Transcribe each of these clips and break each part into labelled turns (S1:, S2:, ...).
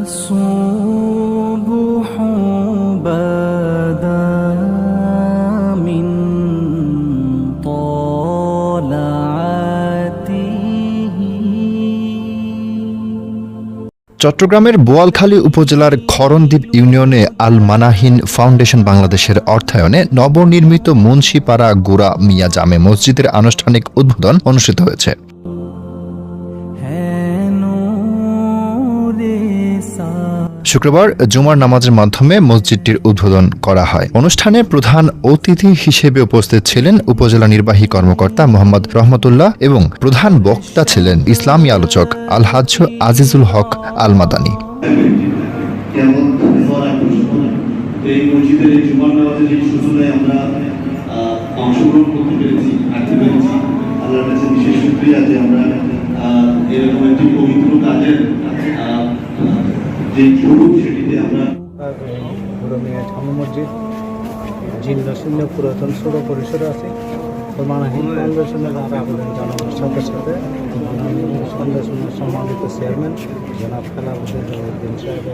S1: الصبح بدا من طلعته
S2: চট্টগ্রামের বোয়ালখালী উপজেলার খরণদ্বীপ ইউনিয়নে আল মানাহিন ফাউন্ডেশন বাংলাদেশের অর্থায়নে নবনির্মিত মুন্সিপাড়া গুড়া মিয়া জামে মসজিদের আনুষ্ঠানিক উদ্বোধন অনুষ্ঠিত হয়েছে শুক্রবার জুমার নামাজের মাধ্যমে মসজিদটির উদ্বোধন করা হয়। অনুষ্ঠানে প্রধান অতিথি হিসেবে উপস্থিত ছিলেন উপজেলা নির্বাহী কর্মকর্তা মোহাম্মদ রহমতুল্লাহ এবং প্রধান বক্তা ছিলেন ইসলামী আলোচক আলহাজ আজিজুল হক আল মাদানী
S3: কেমন হওয়ার আকর্ষণ তো এই মসজিদের এই জুমার নামাজের এই সূচনায় আমরা অংশগ্রহণ করতে যে
S4: মসজিদ জিল্লা শূন্য পুরাতন ছোট পরিসরে আছে। মানাহীন ফাউন্ডেশনের আবেদন জানানোর সাথে সাথে ফাউন্ডেশনের সম্মানিত চেয়ারম্যান জনাব খেলাবুদ্দিন সাহেব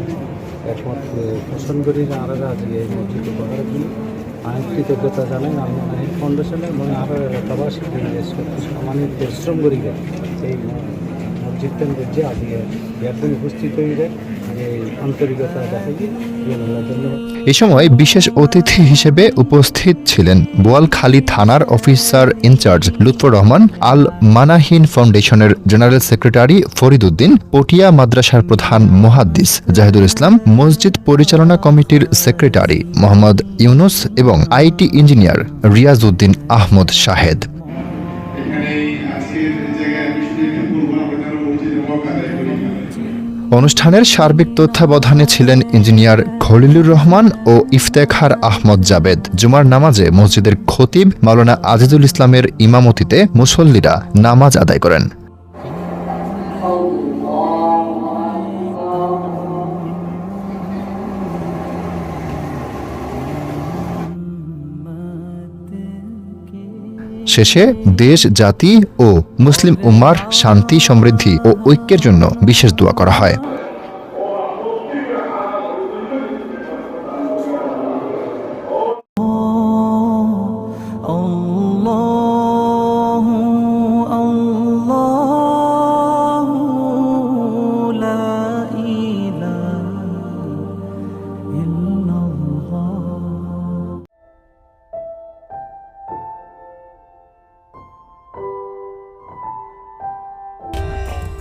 S4: একমত পোষণ করি যে আমরা আজকে এই মসজিদ উপহারের কৃতজ্ঞতা জানাই আমি মানাহীন ফাউন্ডেশনে এবং আরও এলাকাবাসী সামান্য পরিশ্রম করি এই মসজিদটা যে আজকে উপস্থিত হয়ে
S2: এ সময় বিশেষ অতিথি হিসেবে উপস্থিত ছিলেন বোয়ালখালী থানার officer in charge Lutfor Rahman, Al Manahin ফাউন্ডেশনের জেনারেল সেক্রেটারি ফরিদ উদ্দিন, পটিয়া মাদ্রাসার প্রধান মোহাদ্দিস জাহিদুল ইসলাম, মসজিদ পরিচালনা কমিটির সেক্রেটারি মোহাম্মদ ইউনুস এবং আইটি ইঞ্জিনিয়ার রিয়াজ উদ্দিন আহমদ শাহেদ। অনুষ্ঠানের সার্বিক তত্ত্বাবধানে ছিলেন ইঞ্জিনিয়ার খলিলুর রহমান ও ইফতেখার আহমদ জাবেদ। জুমার নামাজে মসজিদের খতিব মাওলানা আজিজুল ইসলামের ইমামতিতে মুসল্লিরা নামাজ আদায় করেন। শেষে দেশ, জাতি ও মুসলিম উম্মার শান্তি, সমৃদ্ধি ও ঐক্যের জন্য বিশেষ দোয়া করা হয়।